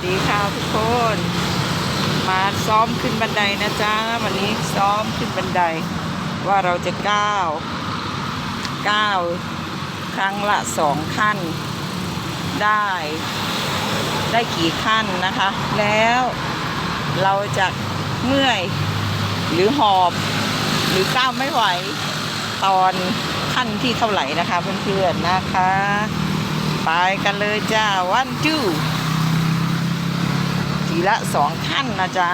สวัสดีค่ะทุกคน มาซ้อมขึ้นบันไดนะจ๊ะวันนี้ซ้อมขึ้นบันได ว่าเราจะก้าวก้าวครั้งละสองขั้น ได้ ได้กี่ขั้นนะคะ แล้วเราจะเมื่อยหรือหอบ หรือก้าวไม่ไหวตอนขั้นที่เท่าไหร่นะคะเพื่อนๆนะคะ ไปกันเลยจ้าวันจู้ ละสองขั้นนะจ๊ะ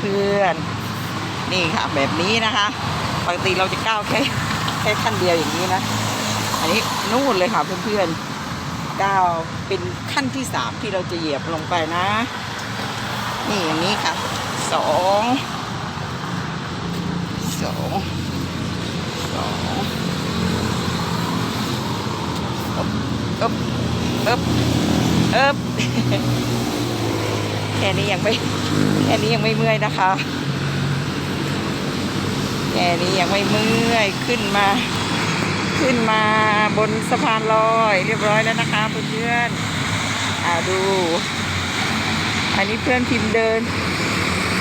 เพื่อนๆ นี่ค่ะแบบนี้นะคะปกติเราจะก้าวแค่แค่ขั้นเดียวอย่างนี้นะ อันนี้นู่นเลยค่ะเพื่อนๆก้าวเป็นขั้นที่สามที่เราจะเหยียบลงไปนะ นี่อย่างนี้ค่ะสองสองสองอึ๊บอึ๊บอึ๊บอึ๊บ แค่นี้ยังไม่แค่นี้ยังไม่เมื่อยนะคะแค่นี้ยังไม่เมื่อยขึ้นมา ขึ้นมาบนสะพานลอย เรียบร้อยแล้วนะคะเพื่อนๆอ่าดู อันนี้เพื่อนพิมพ์เดิน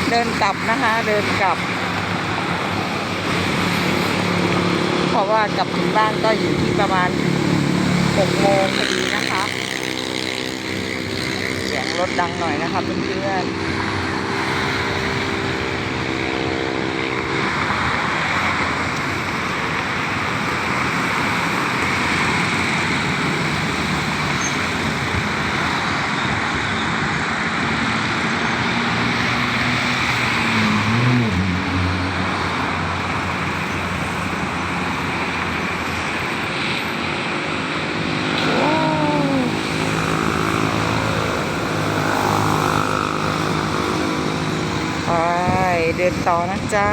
เดินกลับนะคะ เดินกลับ เพราะว่ากลับถึงบ้านก็อยู่ที่ประมาณหกโมงพอดีนะคะ รถดังหน่อยนะคะเพื่อนๆไป เดินต่อนะจ๊ะ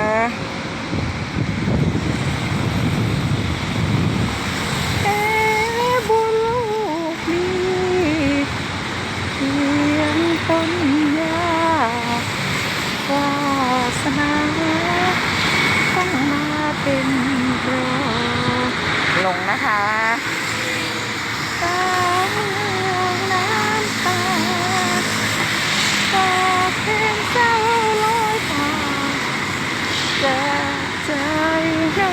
เอ๊ะบนโลกนี้เพียงต้นหญ้าวาสนาต้องมาเป็นรอลงนะคะตามเรื่องน้ำตาฝากเพลงเศร้าลอยผ่านจากใจเรา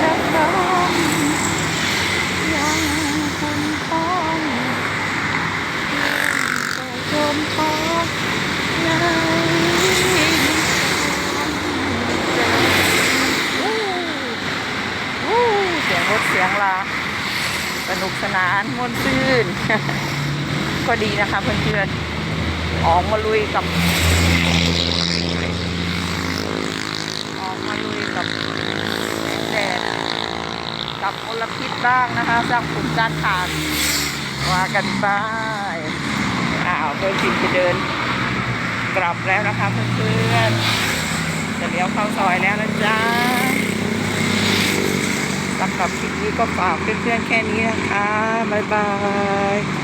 สักครั้งยังคงต้องจมพอในเสียงรถเสียงลา สนุกสนานม่วนซื่น ก็ดีนะคะเพื่อนๆออกมาลุยกับ ออกมาลุยกับแดดกับมลพิษบ้างนะคะ สร้างฝุ่นด้านขาดว่ากันไปอ้าวเพื่อนพิมไปเดิน กลับแล้วนะคะเพื่อนๆจะเลี้ยวเข้าซอยแล้วนะจ๊ะ หรับคลิปนี้ก็ฝากเพื่อนๆแค่นี้นะคะ บ๊ายบาย